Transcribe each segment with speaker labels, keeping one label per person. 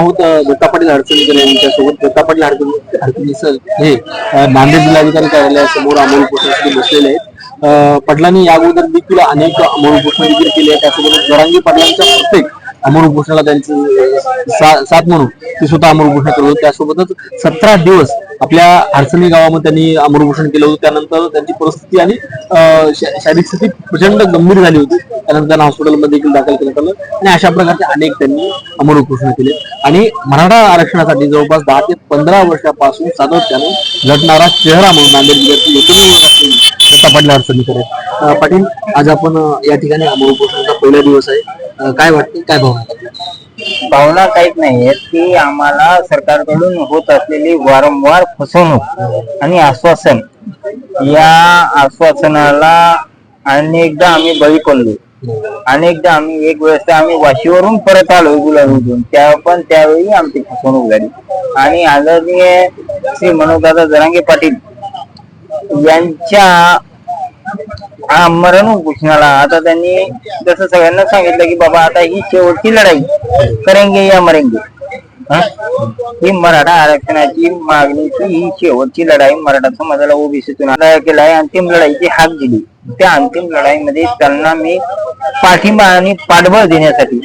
Speaker 1: आहोत दत्ता पाटील अडचणीकर यांच्यासोबत. दत्ता पाटील अडचणी अडचणीसर हे नांदेड जिल्हाधिकारी कार्यालयासमोर अमोल उपोषणासाठी बसलेले आहेत. पडलांनी पाटलांनी या अगोदर देखील अनेक अमोल उपोषण देखील केली आहे त्यासोबत जरांगी पाटलांच्या प्रत्येक अमोल उपोषणाला त्यांची साथ म्हणून ते स्वतः अमोल उपोषण करत त्यासोबतच सतरा दिवस आपल्या अडचणी गावामध्ये त्यांनी अमोल केलं होतं. त्यानंतर त्यांची परिस्थिती आणि शारीरिक स्थिती प्रचंड गंभीर झाली होती. त्यानंतर त्यांना हॉस्पिटलमध्ये देखील दाखल करण्यात आलं आणि अशा प्रकारचे अनेक त्यांनी अमोल केले. आणि मराठा आरक्षणासाठी जवळपास दहा ते पंधरा वर्षापासून सातत्याने लढणारा चेहरा म्हणून नांदेड जिल्ह्यातील एकमेव दत्ता पाटील पाटील आज आपण या ठिकाणी अमोल पहिला दिवस आहे. काय वाटते काय भावना
Speaker 2: भावना काहीच नाही की आम्हाला सरकारकडून होत असलेली वारंवार फसवणूक आणि आश्वासन. या आश्वासनाला अनेकदा आम्ही बळी पडलो अनेकदा आम्ही एक वेळेस आम्ही वाशीवरून परत आलो गुलाबीतून. त्या पण त्यावेळी आमची फसवणूक झाली. आणि आदरणीय श्री मनोजदादा जरांगे पाटील यांच्या हा मरण उपोषणाला आता त्यांनी जसं सगळ्यांना सांगितलं की बाबा आता ही शेवटची लढाई करेंगे या मरेंगे. हा? ही मराठा आरक्षणाची मागणीची ही शेवटची लढाई मराठा समाजाला ओबीसीतून केला आहे अंतिम लढाईची हाक दिली. त्या अंतिम लढाईमध्ये त्यांना मी पाठिंबा आणि पाठबळ देण्यासाठी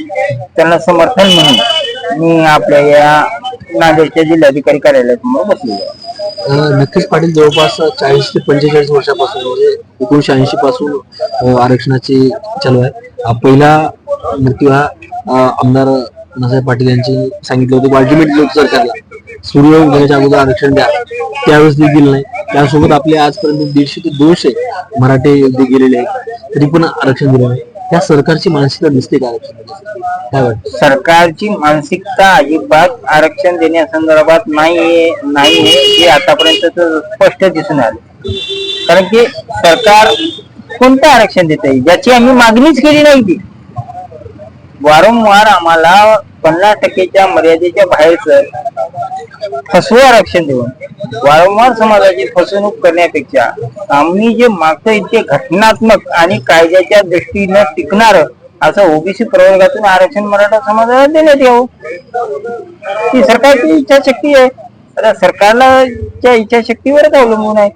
Speaker 2: त्यांना समर्थन म्हणून मी आपल्या या नांदेडच्या जिल्हाधिकारी कार्यालयासमोर बसलेलो आहे.
Speaker 1: नक्कीच पाटील जवळपास चाळीस ते पंचेचाळीस वर्षापासून म्हणजे एकोणीशे ऐंशी पासून आरक्षणाची चालू आहे. पहिला मृत्यू हा आमदार नासाहेब पाटील यांची सांगितलं होतं. अल्टिमेट लोक सरकारला सूर्य उदयाच्या अगोदर आरक्षण द्या. त्यावेळेस ते दिलं नाही. त्यासोबत आपले आजपर्यंत दीडशे ते दोनशे मराठे गेलेले आहेत. तरी पण आरक्षण दिलं नाही. त्या सरकारची मानसिकता दिसते का आरक्षण काय वाटतं?
Speaker 2: सरकारची मानसिकता अजिबात आरक्षण देण्यासंदर्भात नाही नाही हे आतापर्यंत स्पष्ट दिसून आले. कारण की सरकार कोणतं आरक्षण देत आहे ज्याची आम्ही मागणीच केली नाही ती. वारंवार आम्हाला पन्नास टक्केच्या मर्यादेच्या बाहेरच फसवं आरक्षण देऊन वारंवार समाजाची फसवणूक करण्यापेक्षा आम्ही जे मागतोय ते घटनात्मक आणि कायद्याच्या दृष्टीनं टिकणार असं ओबीसी प्रवर्गातून आरक्षण मराठा समाजाला देण्यात यावं. ती सरकारची इच्छाशक्ती आहे. आता सरकारला इच्छाशक्तीवरच अवलंबून आहे.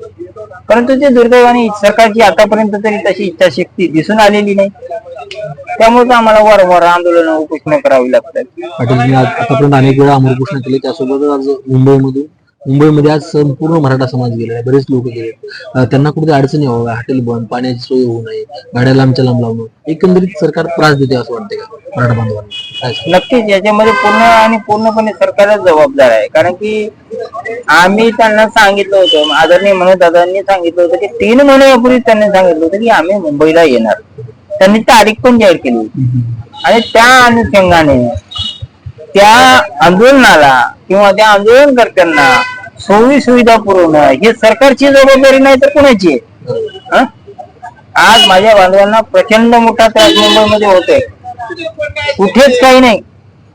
Speaker 2: परंतु ते दुर्दैवाने सरकारची आतापर्यंत तरी तशी इच्छाशक्ती दिसून आलेली नाही. त्यामुळे आम्हाला वारंवार आंदोलन उपोषण करावी लागतात.
Speaker 1: आतापर्यंत अनेक वेळा अमरकृष्ण केले त्यासोबतच आज मुंबईमधून मुंबईमध्ये आज संपूर्ण मराठा समाज गेलेला आहे बरेच लोक गेले त्यांना कुठे अडचणी व्हाव्या हॉटेल बंद पाण्याची सोय होऊ नये गाड्या लांबच्या लांब लावणं. एकंदरीत सरकार त्रास देते असं वाटते का मराठा बांधवांना?
Speaker 2: नक्कीच याच्यामध्ये पूर्ण आणि पूर्णपणे सरकारच जबाबदार आहे. कारण की आम्ही त्यांना सांगितलं होतं आदरणीय मनोज दादांनी सांगितलं होतं की तीन महिन्यापूर्वी त्यांनी सांगितलं होतं की आम्ही मुंबईला येणार. त्यांनी तारीख पण जाहीर केली आणि त्या अनुषंगाने त्या आंदोलनाला किंवा त्या आंदोलनकर्त्यांना सोयी सुविधा पुरवणं हे सरकारची जबाबदारी नाही तर कुणाची आहे? आज माझ्या बांधवांना प्रचंड मोठा त्रास मुंबईमध्ये होतोय. कुठेच काही नाही.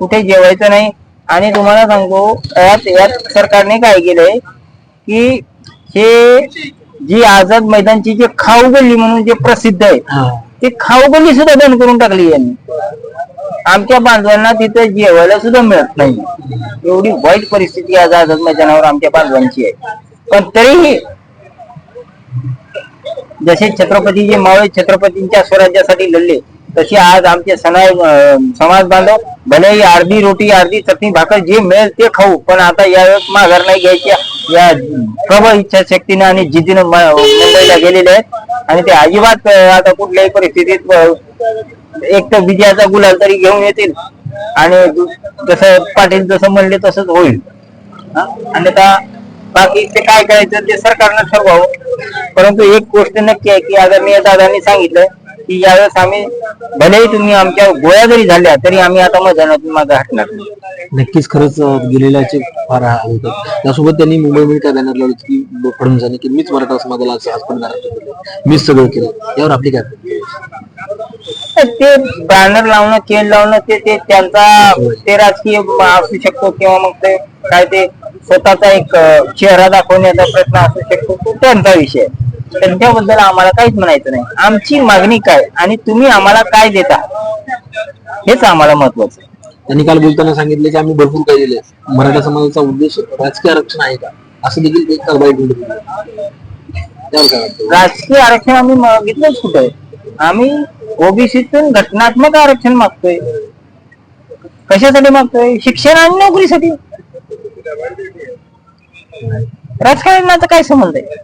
Speaker 2: कुठे जेवायचं नाही. आणि तुम्हाला सांगतो यात यात सरकारने काय केलंय की हे जी आझाद मैदानची जे खाऊ गल्ली म्हणून जे प्रसिद्ध आहे ती खाऊगली सुद्धा बंद करून टाकली यांनी. आमच्या बांधवांना तिथे जेवायला सुद्धा मिळत नाही. एवढी वाईट परिस्थिती आज आझाद मैदानावर आमच्या बांधवांची आहे. पण तरीही जसे छत्रपतीजी मावळे छत्रपतींच्या स्वराज्यासाठी लढले तसे आज आमचे सनाय समाज बांधव भलेही अर्धी रोटी अर्धी चटणी भाकर जे मिळेल ते खाऊ पण आता यावेळेस माघार नाही घ्यायच्या या प्रबळ इच्छाशक्तीने आणि जिद्दीनं मुंबईला गेलेले आहेत. आणि ते अजिबात आता कुठल्याही परिस्थितीत एक तर विजयाचा गुलाल तरी घेऊन येतील. आणि जसं पाटील जसं म्हणले तसंच होईल. आणि आता बाकी ते काय करायचं ते सरकारनं ठरवावं. परंतु एक गोष्ट नक्की आहे की आदरणीय दादांनी सांगितलं की यावेळेस आम्ही भलेही तुम्ही आमच्या गोळ्या जरी झाल्या तरी आम्ही आता मैदानातून मागे हटणार नाही.
Speaker 1: नक्कीच खरंच गेलेल्याचे फार हाल त्यासोबत त्यांनी मुंबईमध्ये काय बॅनर लावलं की की फडणवीसांनी की मीच मराठा समाजाला आज आजपर्यंत मीच सगळं केलं. यावर आपली काय
Speaker 2: तर ते बॅनर लावणं केल लावणं ते ते त्यांचा ते राजकीय असू शकतो किंवा मग ते काय ते स्वतःचा एक चेहरा दाखवण्याचा प्रयत्न असू शकतो. तो त्यांचा विषय त्यांच्याबद्दल आम्हाला काहीच म्हणायचं नाही. आमची मागणी काय आणि तुम्ही आम्हाला काय देता? हेच आम्हाला महत्वाचं आहे.
Speaker 1: त्यांनी काल बोलताना सांगितले की आम्ही भरपूर काही दिले मराठा समाजाचा उद्देश राजकीय आरक्षण आहे का? असं देखील एक कारवाई
Speaker 2: राजकीय आरक्षण आम्ही मागितलंच कुठे? आम्ही ओबीसीतून घटनात्मक आरक्षण मागतोय. कशासाठी मागतोय? शिक्षण आणि नोकरीसाठी. राजकारणाचा काय संबंध आहे?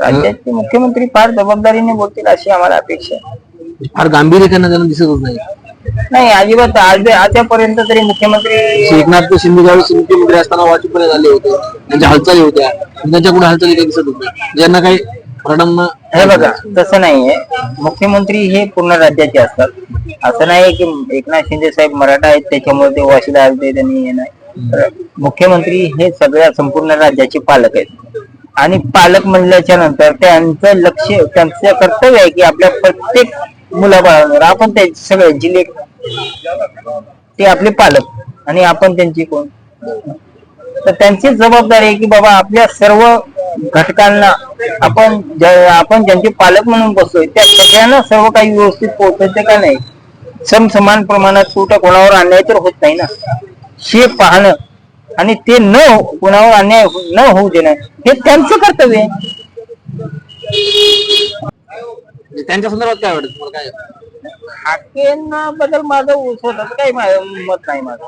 Speaker 2: राज्याचे मुख्यमंत्री फार जबाबदारीने बोलतील अशी आम्हाला अपेक्षा आहे.
Speaker 1: फार गांभीर्य त्यांना त्यांना दिसतच नाही.
Speaker 2: नाही अजिबात. आज आतापर्यंत तरी मुख्यमंत्री
Speaker 1: एकनाथ शिंदे ज्यावेळेस मुख्यमंत्री असताना वाटूपर्यंत आले होते. त्यांच्या हालचाली होत्या. पण त्यांच्या कुठे हालचाली काही दिसत होत्या. ज्यांना काही
Speaker 2: हे बघा तसं नाहीये. मुख्यमंत्री हे पूर्ण राज्याचे असतात. असं नाही की एकनाथ शिंदे साहेब मराठा आहेत त्याच्यामुळे ते वाशीला आले त्यांनी हे नाही. तर मुख्यमंत्री हे सगळ्या संपूर्ण राज्याचे पालक आहेत. आणि पालक म्हणल्याच्या नंतर त्यांचं लक्ष त्यांचं कर्तव्य आहे की आपल्या प्रत्येक मुलाबाळांवर. आपण त्या सगळ्यांची लेख ते आपले पालक आणि आपण त्यांची कोण? तर त्यांची जबाबदारी आहे की बाबा आपल्या सर्व घटकांना आपण आपण ज्यांचे पालक म्हणून बसतोय त्या सगळ्यांना सर्व काही व्यवस्थित पोहोचते का नाही? समसमान प्रमाणात कुठं कोणावर अन्याय तर होत नाही ना. हे पाहणं आणि ते न हो- कोणावर अन्याय हो- न होऊ देणं हे त्यांचं कर्तव्य आहे.
Speaker 1: त्यांच्या संदर्भात काय वाटतं तुम्हाला? काय?
Speaker 2: हाकेंना बद्दल माझं स्वतःच काही मा- मत नाही माझं.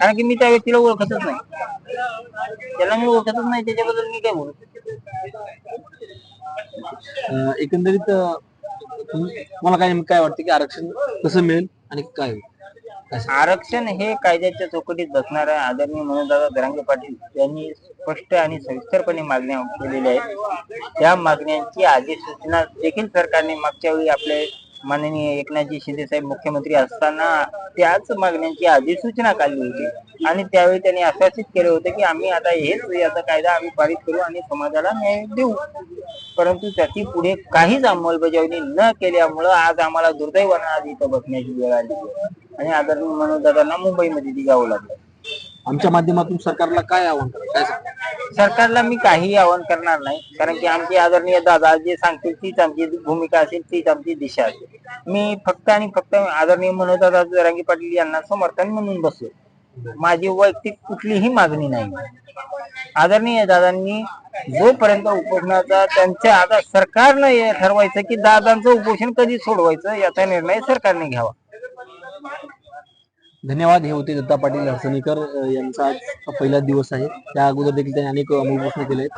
Speaker 2: कारण की मी त्या व्यक्तीला ओळखतच नाही. त्याला मी ओळखतच नाही त्याच्याबद्दल मी काय बोलू?
Speaker 1: अं, एकंदरीत अं, तुम- तुम्हाला काय काय वाटतं की आरक्षण कसं मिळेल आणि काय होईल?
Speaker 2: आरक्षण हे कायद्याच्या चौकटीत बसणाऱ्या आदरणीय मनोजदादा दरांगे पाटील यांनी स्पष्ट आणि सविस्तरपणे मागण्या केलेल्या आहेत. त्या मागण्यांची अधिसूचना देखील सरकारने मागच्या वेळी आपले माननीय एकनाथजी शिंदे साहेब मुख्यमंत्री असताना त्याच मागण्यांची अधिसूचना काढली होती. आणि त्यावेळी त्यांनी आश्वासित केले होते की आम्ही आता हेच याचा कायदा आम्ही पारित करू आणि समाजाला न्याय देऊ. परंतु त्याची पुढे काहीच अंमलबजावणी न केल्यामुळं आज आम्हाला दुर्दैवानं आज इथं बसण्याची वेळ आली. आणि आदरणीय मनोजदादांना मुंबईमध्ये ती जावं लागलं.
Speaker 1: आमच्या माध्यमातून सरकारला काय आव्हान काय?
Speaker 2: सरकारला मी काही आवाहन करणार नाही कारण की आमचे आदरणीय दादा जे सांगतील तीच आमची भूमिका असेल तीच आमची दिशा असेल. मी फक्त आणि फक्त आदरणीय मनोजदादा जरांगी पाटील यांना समर्थन म्हणून बसलो. माझी वैयक्तिक कुठलीही मागणी नाही. आदरणीय दादांनी जोपर्यंत उपोषणाचा त्यांच्या आता सरकारनं हे ठरवायचं की दादांचं उपोषण कधी सोडवायचं याचा निर्णय सरकारने घ्यावा.
Speaker 1: धन्यवाद हे होते दत्ता पाटील हरसणीकर यांचा आज पहिला दिवस आहे. त्या अगोदर देखील त्यांनी अनेक अमोल प्रश्न केले आहेत.